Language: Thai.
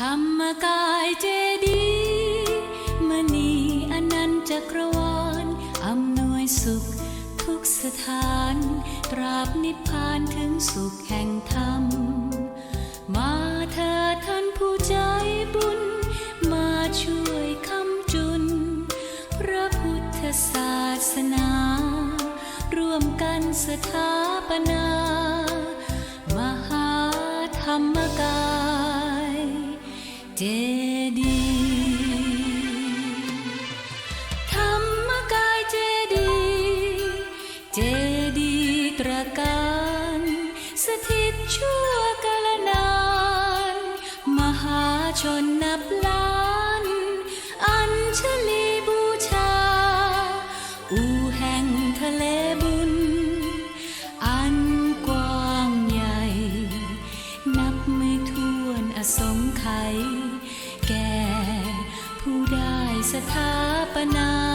ธรรมกายเจดีย์มณีอนันต์จักรวาลอำนวยสุขทุกสถาน ตราบนิพพานถึงสุขแห่งธรรม มาเถิดท่านผู้ใจบุญ มาช่วยคำจุน พระพุทธศาสนา ร่วมกันสถาปนา เจดีย์ธรรมกายเจดีย์เจดีย์ตรการสถิตชั่วกาลนาน มหาชนนับล้าน อัญชลีบูชา อูแห่งทะเลบุญ อันกว้างใหญ่ นับไม่ถ้วนอสงไขย สถาปนา